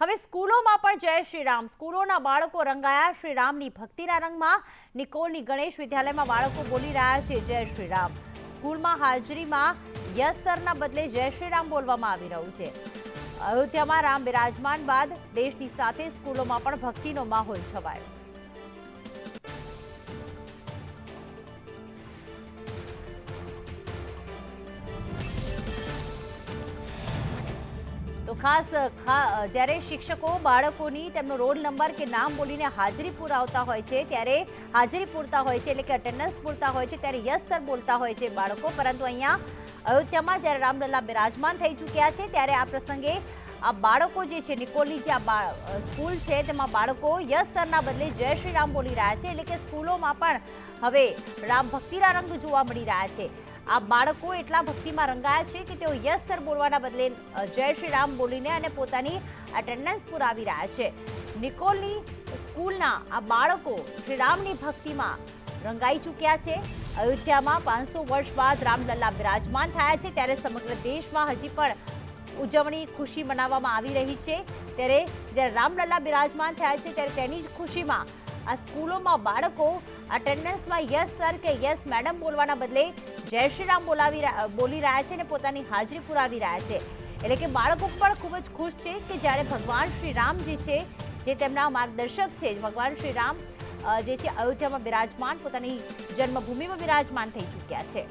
હવે સ્કૂલોમાં પણ જય શ્રીરામ સ્કૂલોના બાળકો રંગાયા શ્રીરામની ભક્તિના રંગમાં. નિકોલની ગણેશ વિદ્યાલયમાં બાળકો બોલી રહ્યા છે, જય શ્રીરામ સ્કૂલમાં હાજરીમાં યસ સરના બદલે જય શ્રીરામ બોલવામાં આવી રહ્યું છે. અયોધ્યામાં રામ બિરાજમાન બાદ દેશની સાથે સ્કૂલોમાં પણ ભક્તિનો માહોલ છવાયો. ખાસ જ્યારે શિક્ષકો બાળકોની તેમનો રોલ નંબર કે નામ બોલીને હાજરી પુરાવતા હોય છે, ત્યારે હાજરી પૂરતા હોય છે, એટલે કે અટેન્ડન્સ પૂરતા હોય છે, ત્યારે યસ સર બોલતા હોય છે બાળકો. પરંતુ અહીંયા અયોધ્યામાં જ્યારે રામલલ્લા બિરાજમાન થઈ ચૂક્યા છે, ત્યારે આ પ્રસંગે આ બાળકો જે છે નિકોલની જે આ સ્કૂલ છે, તેમાં બાળકો યસ સરના બદલે જય શ્રી રામ બોલી રહ્યા છે, એટલે કે સ્કૂલોમાં પણ હવે રામ ભક્તિના રંગ જોવા મળી રહ્યા છે. આ બાળકો એટલા ભક્તિમાં રંગાયા છે કે તેઓ યસ સર બોલવાના બદલે જય શ્રી રામ બોલીને અને પોતાની અટેન્ડન્સ પુરાવી રહ્યા છે. નિકોલની સ્કૂલના આ બાળકો શ્રી રામની ભક્તિમાં રંગાઈ ચૂક્યા છે. અયોધ્યામાં પાંચસો વર્ષ બાદ રામલલ્લા બિરાજમાન થયા છે. ત્યારે સમગ્ર દેશમાં હજી પણ ઉજવણી ખુશી મનાવવામાં આવી રહી છે. ત્યારે જ્યારે રામલલ્લા બિરાજમાન થયા છે, ત્યારે તેની જ ખુશીમાં આ સ્કૂલોમાં બાળકો અટેન્ડન્સમાં યસ સર કે યસ મેડમ બોલવાના બદલે જય શ્રી રામ બોલાવી બોલી રહ્યા છે અને પોતાની હાજરી પુરાવી રહ્યા છે. એટલે કે બાળકો પણ ખૂબ જ ખુશ છે કે જ્યારે ભગવાન શ્રી રામ જે છે, જે તેમના માર્ગદર્શક છે ભગવાન શ્રી રામ જે છે, અયોધ્યામાં બિરાજમાન, પોતાની જન્મભૂમિમાં બિરાજમાન થઈ ચૂક્યા છે.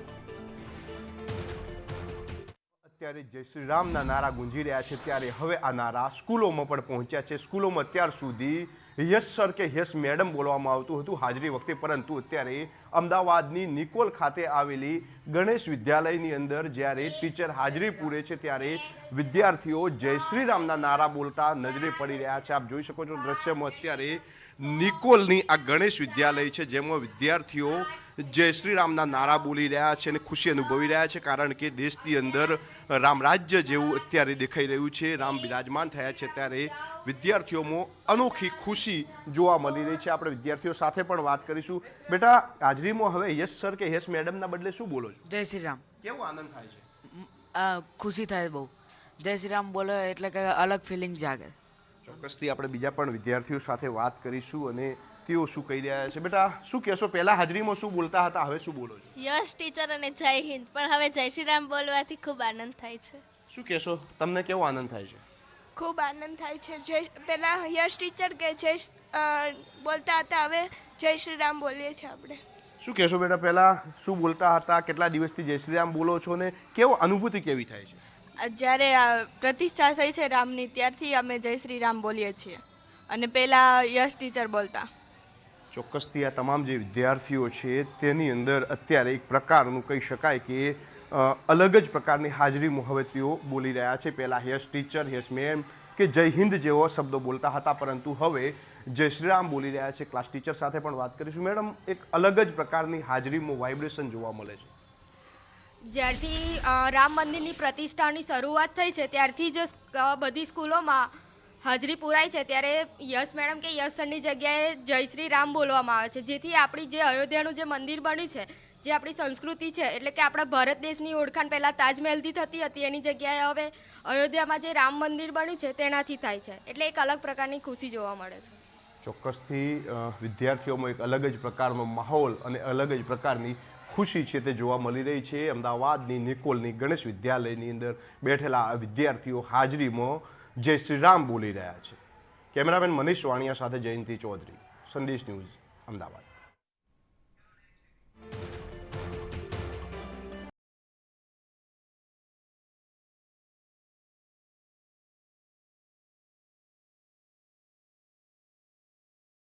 અત્યારે જય શ્રી રામના નારા ગુંજી રહ્યા છે. ત્યારે હવે આ નારા સ્કૂલોમાં પણ પહોંચ્યા છે. સ્કૂલોમાં અત્યાર સુધી યસ, સર, કે યસ, મેડમ બોલવામાં આવતું હતું હાજરી વખતે, પરંતુ અત્યારે અમદાવાદની નિકોલ ખાતે આવેલી ગણેશ વિદ્યાલયની અંદર જ્યારે ટીચર હાજરી પૂરે છે, ત્યારે વિદ્યાર્થીઓ જય શ્રી રામના નારા બોલતા નજરે પડી રહ્યા છે. આપ જોઈ શકો છો દ્રશ્યમાં અત્યારે નિકોલની આ ગણેશ વિદ્યાલય છે, જેમાં વિદ્યાર્થીઓ જય શ્રી રામના નારા બોલી રહ્યા છે અને ખુશી અનુભવી રહ્યા છે, કારણ કે દેશની અંદર રામ રાજ્ય જેવું અત્યારે દેખાઈ રહ્યું છે, રામ બિરાજમાન થયા છે. ત્યારે વિદ્યાર્થીઓમાં અનોખી ખુશી જોવા મળી રહી છે. આપણે વિદ્યાર્થીઓ સાથે પણ વાત કરીશું. બેટા હાજરીમાં હવે યશ સર કે યસ મેડમના બદલે શું બોલો છો? જય શ્રી રામ. કેવો આનંદ થાય છે? આ ખુશી થાય બહુ. જય શ્રી રામ બોલો એટલે કે અલગ ફિલિંગ જાગે. ચોક્કસથી આપણે બીજા પણ વિદ્યાર્થીઓ સાથે વાત કરીશું અને તેઓ શું કહી રહ્યા છે? બેટા શું કહેશો? પહેલા હાજરીમાં શું બોલતા હતા? હવે શું બોલો છો? યશ ટીચર અને જય હિન્દ. પણ હવે જય શ્રી રામ બોલવાથી ખૂબ આનંદ થાય છે. શું કહેશો? તમને કેવો આનંદ થાય છે? ખૂબ આનંદ થાય છે. જય પહેલાં યશ ટીચર કે જય બોલતા હતા હવે જય શ્રી રામ બોલીએ છીએ આપણે. શું કહેશો બેટા પહેલાં? શું બોલતા હતા? કેટલા દિવસથી જય શ્રી રામ બોલો છો ને? કેવો અનુભૂતિ કેવી થાય છે? જ્યારે આ પ્રતિષ્ઠા થઈ છે રામની ત્યારથી અમે જય શ્રી રામ બોલીએ છીએ. અને પહેલાં યશ ટીચર બોલતા. ચોક્કસથી આ તમામ જે વિદ્યાર્થીઓ છે તેની અંદર અત્યારે એક પ્રકારનું કહી શકાય કે અલગ જ પ્રકારની હાજરી હવે બોલી રહ્યા છે. પહેલાં યસ ટીચર યસ મેમ કે જય હિન્દ જેવો શબ્દો બોલતા હતા. પરંતુ હવે જય શ્રીરામ બોલી રહ્યા છે ક્લાસ ટીચર સાથે પણ વાત કરીશું. મેડમ, એક અલગ જ પ્રકારની હાજરીમાં વાઇબ્રેશન જોવા મળે છે. જ્યારથી રામ મંદિરની પ્રતિષ્ઠાની શરૂઆત થઈ છે, ત્યારથી જ બધી સ્કૂલોમાં હાજરી પુરાય છે. ત્યારે યશ મેડમ કે યશ સરની જગ્યાએ જય શ્રી રામ બોલવામાં આવે છે. જેથી આપણી જે અયોધ્યાનું જે મંદિર બન્યું છે જે આપણી સંસ્કૃતિ છે, એટલે કે આપણા ભારત દેશની ઓળખાણ પહેલાં તાજમહેલથી થતી હતી, એની જગ્યાએ હવે અયોધ્યામાં જે રામ મંદિર બન્યું છે, તેનાથી થાય છે. એટલે એક અલગ પ્રકારની ખુશી જોવા મળે છે. ચોક્કસથી વિદ્યાર્થીઓમાં એક અલગ જ પ્રકારનો માહોલ અને અલગ જ પ્રકારની ખુશી છે તે જોવા મળી રહી છે. અમદાવાદની નિકોલની ગણેશ વિદ્યાલયની અંદર બેઠેલા વિદ્યાર્થીઓ હાજરીમાં જય શ્રીરામ બોલી રહ્યા છે. કેમેરામેન મનીષ વાણિયા સાથે જયંતિ ચૌધરી, સંદેશ ન્યૂઝ, અમદાવાદ.